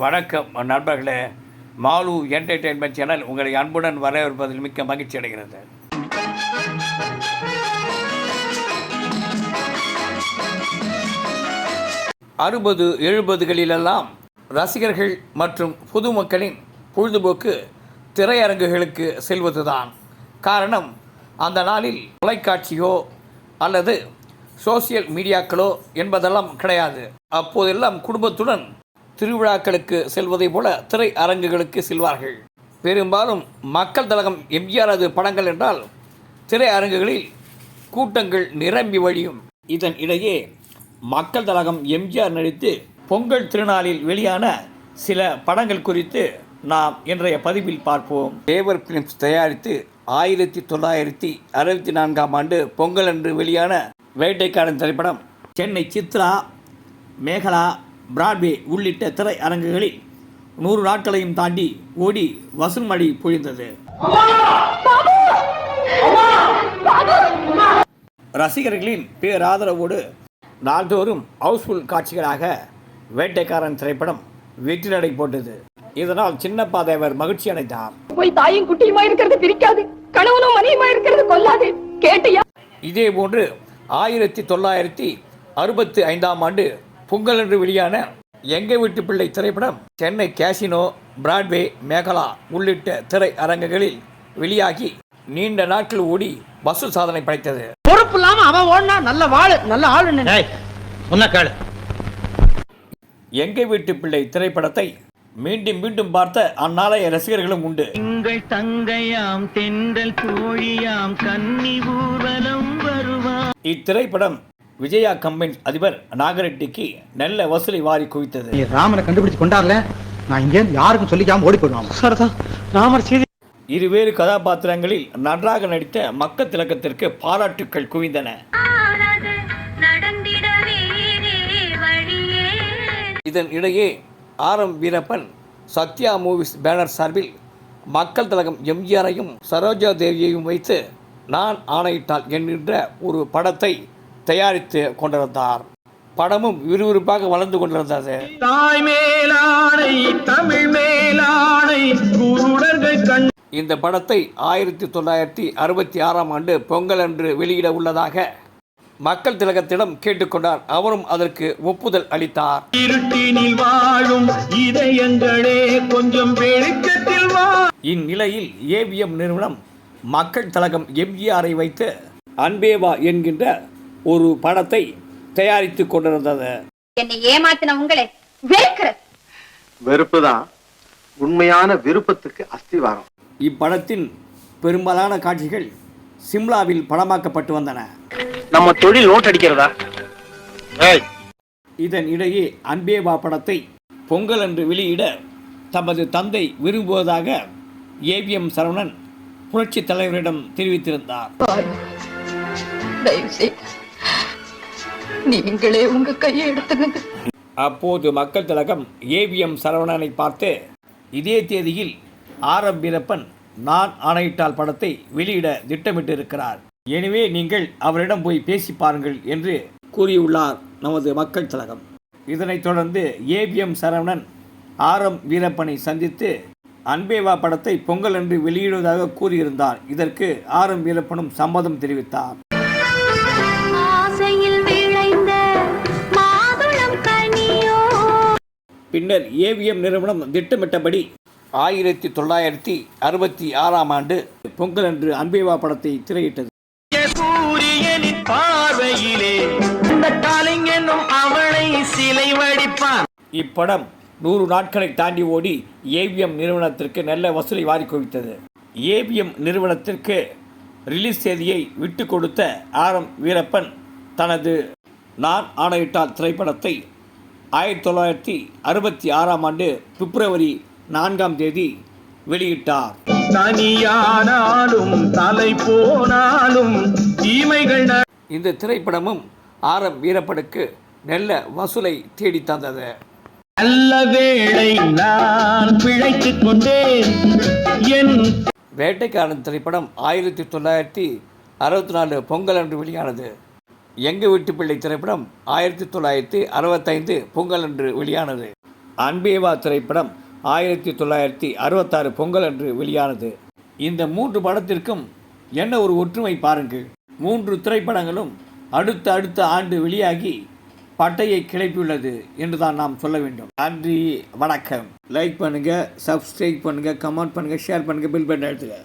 வணக்கம் நண்பர்களே. Mall entertainment channel உங்களை அன்புடன் வரவேற்பதில் மிக்க மகிழ்ச்சி அடைகிறது. அறுபது எழுபதுகளிலெல்லாம் ரசிகர்கள் மற்றும் பொதுமக்களின் பொழுதுபோக்கு திரையரங்குகளுக்கு செல்வதுதான். காரணம் அந்த நாளில் தொலைக்காட்சியோ அல்லது சோசியல் மீடியாக்களோ என்பதெல்லாம் கிடையாது. அப்போதெல்லாம் குடும்பத்துடன் திருவிழாக்களுக்கு செல்வதைப் போல திரை அரங்குகளுக்கு செல்வார்கள். பெரும்பாலும் மக்கள் தலகம் எம்ஜிஆரது படங்கள் என்றால் திரை அரங்குகளில் கூட்டங்கள் நிரம்பி வழியும். இதன் இடையே மக்கள் தலகம் எம்ஜிஆர் நடித்து பொங்கல் திருநாளில் வெளியான சில படங்கள் குறித்து நாம் இன்றைய பதிவில் பார்ப்போம். தேவர் பிலிம்ஸ் தயாரித்து ஆயிரத்தி தொள்ளாயிரத்தி அறுபத்தி நான்காம் ஆண்டு பொங்கல் அன்று வெளியான வேட்டைக்காரன் திரைப்படம் சென்னை சித்ரா மேகலா பிராட்வே உள்ளிட்ட திரை அரங்குகளில் நூறு நாட்களையும் தாண்டி ஓடி வசூல் மழை பொழிந்தது. ரசிகர்களின் பேராதரவோடு நாள்தோறும் ஹவுஸ்ஃபுல் காட்சிகளாக வேட்டைக்காரன் திரைப்படம் வெற்றி நடை போட்டது. இதனால் சின்னப்பா தேவர் மகிழ்ச்சி அடைந்தார். போய் தாயும் குட்டியுமா இருக்கிறது பிரிக்காது கணவனும் மனைவியுமா இருக்கிறது கொல்லாது கேட்டியா? இதே போன்று ஆயிரத்தி தொள்ளாயிரத்தி அறுபத்தி ஐந்தாம் ஆண்டு பொங்கல் என்று வெளியான எங்க வீட்டு பிள்ளை திரைப்படம் சென்னை கேசினோ பிராட்வே மேகலா உள்ளிட்ட திரை அரங்குகளில் வெளியாகி நீண்ட நாட்கள் ஓடி வசூல் சாதனை படைத்தது. பொறுப்பு இல்லாம அவன் ஓடினா நல்ல வாழு நல்ல ஆளு எங்க வீட்டு பிள்ளை திரைப்படத்தை மீண்டும் மீண்டும் பார்த்த அந்நாளைய ரசிகர்களும் உண்டு. எங்கள் தங்கையாம் தென்றல் தோழியாம் கன்னி ஊர்வலம் வருவா இத்திரைப்படம் விஜயா கம்பெனி அதிபர் நாகரெட்டிக்கு நல்ல வசூலை வாரி குவித்தது. நீ ராமனை கண்டுபிடிச்சு கொண்டாடல? நான் இங்கே யாருக்கும் சொல்லிக்காம ஓடி போயிடுவான் ராமர் செய்தி இருவேறு கதாபாத்திரங்களில் நன்றாக நடித்த மக்கள் திலக்கத்திற்கு பாராட்டுக்கள் குவிந்தன. இதன் இடையே R M Veerappan Sathya movies banner சார்பில் மக்கள் திலகம் எம்ஜிஆரையும் சரோஜா தேவியையும் வைத்து நான் ஆணையிட்டால் என்கின்ற ஒரு படத்தை தயாரித்து கொண்டிருந்தார். படமும் விறுவிறுப்பாக வளர்ந்து கொண்டிருந்தது. தாய் மேலானை தமிழ் கண் இந்த படத்தை ஆயிரத்தி தொள்ளாயிரத்தி அறுபத்தி ஆறாம் ஆண்டு பொங்கல் அன்று வெளியிட உள்ளதாக மக்கள் திலகத்திடம் கேட்டுக்கொண்டார். அவரும் அதற்கு ஒப்புதல் அளித்தார். இருட்டினில் வாழும் இதயங்களே கொஞ்சம் வெளிச்சத்தில் வா. இந்நிலையில் ஏவிஎம் நிறுவனம் மக்கள் திலகம் எம்ஜிஆரை வைத்து அன்பேவா என்கின்ற ஒரு படத்தை தயாரித்து கொண்டிருந்தது. என்னை ஏமாத்தின உங்களை வெறுக்கிறது. வெறுப்பு தான் உண்மையான விருப்பத்துக்கு அஸ்திவாரம். இப்படத்தின் பெரும்பாலான காட்சிகள் சிம்லாவில் படமாக்கப்பட்டு வந்தன. நம்ம தொழில் நோட் அடிக்கிறதா? ஏய். இதன் இடையே அன்பேவா படத்தை பொங்கல் அன்று வெளியிட தமது தந்தை விரும்புவதாக ஏவிஎம் சரவணன் புரட்சித் தலைவரிடம் தெரிவித்திருந்தார். நீங்களே உங்க கையை எடுத்துங்க அப்போது மக்கள் திலகம் ஏவிஎம் சரவணனை பார்த்து இதே தேதியில் ஆர் எம் வீரப்பன் நான் ஆணையிட்டால் படத்தை வெளியிட திட்டமிட்டிருக்கிறார். எனவே நீங்கள் அவரிடம் போய் பேசி பாருங்கள் என்று கூறியுள்ளார் நமது மக்கள் திலகம். இதனைத் தொடர்ந்து ஏவிஎம் சரவணன் ஆர் எம் வீரப்பனை சந்தித்து அன்பேவா படத்தை பொங்கல் அன்று வெளியிடுவதாக கூறியிருந்தார். இதற்கு ஆர் எம் வீரப்பனும் சம்மதம் தெரிவித்தார். பின்னர் ஏவிஎம் நிறுவனம் திட்டமிட்டபடி ஆயிரத்தி தொள்ளாயிரத்தி அறுபத்தி ஆறாம் ஆண்டு பொங்கல் அன்று அன்பேவா படத்தை திரையிட்டது. பார்வையிலே அவளை சிலை வடிப்பான். இப்படம் நூறு நாட்களை தாண்டி ஓடி ஏவிஎம் நிறுவனத்திற்கு நல்ல வசூலை வாரி குவித்தது. ஏவிஎம் நிறுவனத்திற்கு ரிலீஸ் தேதியை விட்டு கொடுத்த ஆர் எம் வீரப்பன் தனது நான் ஆணையிட்டால் திரைப்படத்தை ஆயிரத்தி தொள்ளாயிரத்தி அறுபத்தி ஆறாம் ஆண்டு பிப்ரவரி நான்காம் தேதி வெளியிட்டார். தனியானாலும் தலை போனாலும் தீமைகள் இந்த திரைப்படமும் ஆர் எம் வீரப்பனுக்கு நல்ல வசூலை தேடித் தந்தது நல்ல வேளை நான் பிழைத்துக் கொண்டேன். என் வேட்டைக்காரன் திரைப்படம் ஆயிரத்தி தொள்ளாயிரத்தி அறுபத்தி நாலு பொங்கல் அன்று வெளியானது. எங்கள் வீட்டு பிள்ளை திரைப்படம் ஆயிரத்தி தொள்ளாயிரத்தி அறுபத்தைந்து பொங்கல் அன்று வெளியானது. அன்பேவா திரைப்படம் ஆயிரத்தி தொள்ளாயிரத்தி அறுபத்தாறு பொங்கல் அன்று வெளியானது. இந்த மூன்று படத்திற்கும் என்ன ஒரு ஒற்றுமை பாருங்கள் மூன்று திரைப்படங்களும் அடுத்த அடுத்த ஆண்டு வெளியாகி பட்டையை கிளப்பியுள்ளது என்று தான் நாம் சொல்ல வேண்டும். நன்றி வணக்கம். லைக் பண்ணுங்கள் சப்ஸ்கிரைப் பண்ணுங்கள் கமெண்ட் பண்ணுங்கள் ஷேர் பண்ணுங்கள் பில் பண்ண எடுத்துக்க